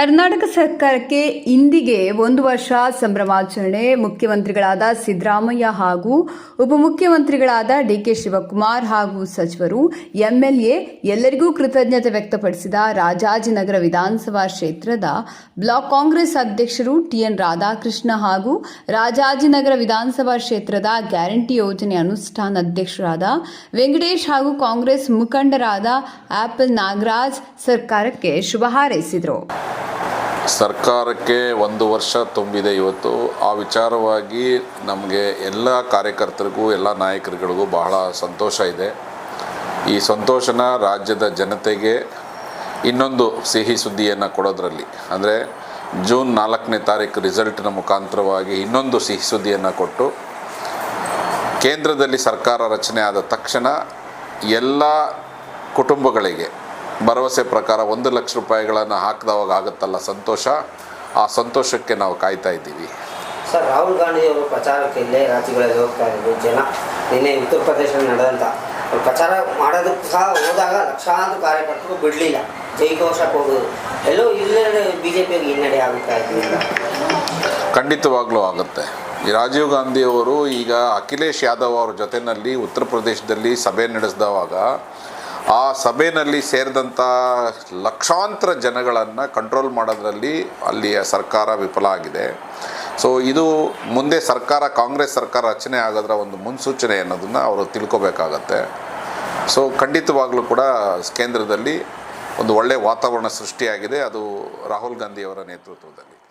ಕರ್ನಾಟಕ ಸರ್ಕಾರಕ್ಕೆ ಇಂದಿಗೆ ಒಂದು ವರ್ಷ ಸಂಭ್ರಮಾಚರಣೆ ಮುಖ್ಯಮಂತ್ರಿಗಳಾದ ಸಿದ್ದರಾಮಯ್ಯ ಹಾಗೂ ಉಪಮುಖ್ಯಮಂತ್ರಿಗಳಾದ ಡಿಕೆ ಶಿವಕುಮಾರ್ ಹಾಗೂ ಸಚಿವರು ಎಂಎಲ್ಎ ಎಲ್ಲರಿಗೂ ಕೃತಜ್ಞತೆ ವ್ಯಕ್ತಪಡಿಸಿದ ರಾಜಾಜಿನಗರ ವಿಧಾನಸಭಾ ಕ್ಷೇತ್ರದ ಬ್ಲಾಕ್ ಕಾಂಗ್ರೆಸ್ ಅಧ್ಯಕ್ಷರು ಟಿಎನ್ ರಾಧಾಕೃಷ್ಣ ಹಾಗೂ ರಾಜಾಜಿನಗರ ವಿಧಾನಸಭಾ ಕ್ಷೇತ್ರದ ಗ್ಯಾರಂಟಿ ಯೋಜನೆ ಅನುಷ್ಠಾನ ಅಧ್ಯಕ್ಷರಾದ ವೆಂಕಟೇಶ್ ಹಾಗೂ ಕಾಂಗ್ರೆಸ್ ಮುಖಂಡರಾದ ಆಪಲ್ ನಾಗರಾಜ್ ಸರ್ಕಾರಕ್ಕೆ ಶುಭ ಹಾರೈಸಿದರು. ಸರ್ಕಾರಕ್ಕೆ ಒಂದು ವರ್ಷ ತುಂಬಿದೆ ಇವತ್ತು. ಆ ವಿಚಾರವಾಗಿ ನಮಗೆ ಎಲ್ಲ ಕಾರ್ಯಕರ್ತರಿಗೂ, ಎಲ್ಲ ನಾಯಕರುಗಳಿಗೂ ಬಹಳ ಸಂತೋಷ ಇದೆ. ಈ ಸಂತೋಷನ ರಾಜ್ಯದ ಜನತೆಗೆ ಇನ್ನೊಂದು ಸಿಹಿ ಸುದ್ದಿಯನ್ನು ಕೊಡೋದ್ರಲ್ಲಿ. ಅಂದರೆ ಜೂನ್ ನಾಲ್ಕನೇ ತಾರೀಕು ರಿಸಲ್ಟ್ನ ಮುಖಾಂತರವಾಗಿ ಇನ್ನೊಂದು ಸಿಹಿ ಸುದ್ದಿಯನ್ನು ಕೊಟ್ಟು, ಕೇಂದ್ರದಲ್ಲಿ ಸರ್ಕಾರ ರಚನೆ ಆದ ತಕ್ಷಣ ಎಲ್ಲ ಕುಟುಂಬಗಳಿಗೆ ಭರವಸೆ ಪ್ರಕಾರ ಒಂದು ಲಕ್ಷ ರೂಪಾಯಿಗಳನ್ನು ಹಾಕಿದವಾಗ ಆಗುತ್ತಲ್ಲ ಸಂತೋಷ? ಆ ಸಂತೋಷಕ್ಕೆ ನಾವು ಕಾಯ್ತಾ ಇದ್ದೀವಿ. ಸರ್ ರಾಹುಲ್ ಗಾಂಧಿ ಅವರು ಪ್ರಚಾರಕ್ಕೆ ಇಲ್ಲೇ ರಾಜ್ಯಗಳಲ್ಲಿ ಹೋಗ್ತಾ ಇದ್ರು ಜನ. ನಿನ್ನೆ ಉತ್ತರ ಪ್ರದೇಶದಲ್ಲಿ ನಡೆದಂಥ ಅವ್ರು ಪ್ರಚಾರ ಮಾಡೋದಕ್ಕೆ ಸಹ ಹೋದಾಗ ಲಕ್ಷಾಂತರ ಕಾರ್ಯಕರ್ತರು ಬಿಡಲಿಲ್ಲ. ಜೈಘೋಷಕ್ಕೆ ಹೋಗೋದು. ಎಲ್ಲೋ ಇಲ್ಲೇ ಬಿ ಜೆ ಪಿಗೆ ಹಿನ್ನಡೆ ಆಗುತ್ತಾ ಇದೆ ಖಂಡಿತವಾಗ್ಲೂ ಆಗುತ್ತೆ. ಈ ರಾಜೀವ್ ಗಾಂಧಿಯವರು ಈಗ ಅಖಿಲೇಶ್ ಯಾದವ್ ಅವ್ರ ಜೊತೆಯಲ್ಲಿ ಉತ್ತರ ಪ್ರದೇಶದಲ್ಲಿ ಸಭೆ ನಡೆಸಿದವಾಗ ಆ ಸಭೆಯಲ್ಲಿ ಸೇರಿದಂಥ ಲಕ್ಷಾಂತರ ಜನಗಳನ್ನು ಕಂಟ್ರೋಲ್ ಮಾಡೋದ್ರಲ್ಲಿ ಅಲ್ಲಿಯ ಸರ್ಕಾರ ವಿಫಲ ಆಗಿದೆ. ಸೊ ಇದು ಮುಂದೆ ಸರ್ಕಾರ, ಕಾಂಗ್ರೆಸ್ ಸರ್ಕಾರ ರಚನೆ ಆಗೋದ್ರ ಒಂದು ಮುನ್ಸೂಚನೆ ಅನ್ನೋದನ್ನು ಅವರು ತಿಳ್ಕೊಬೇಕಾಗತ್ತೆ. ಸೊ ಖಂಡಿತವಾಗಲೂ ಕೂಡ ಕೇಂದ್ರದಲ್ಲಿ ಒಂದು ಒಳ್ಳೆಯ ವಾತಾವರಣ ಸೃಷ್ಟಿಯಾಗಿದೆ. ಅದು ರಾಹುಲ್ ಗಾಂಧಿಯವರ ನೇತೃತ್ವದಲ್ಲಿ.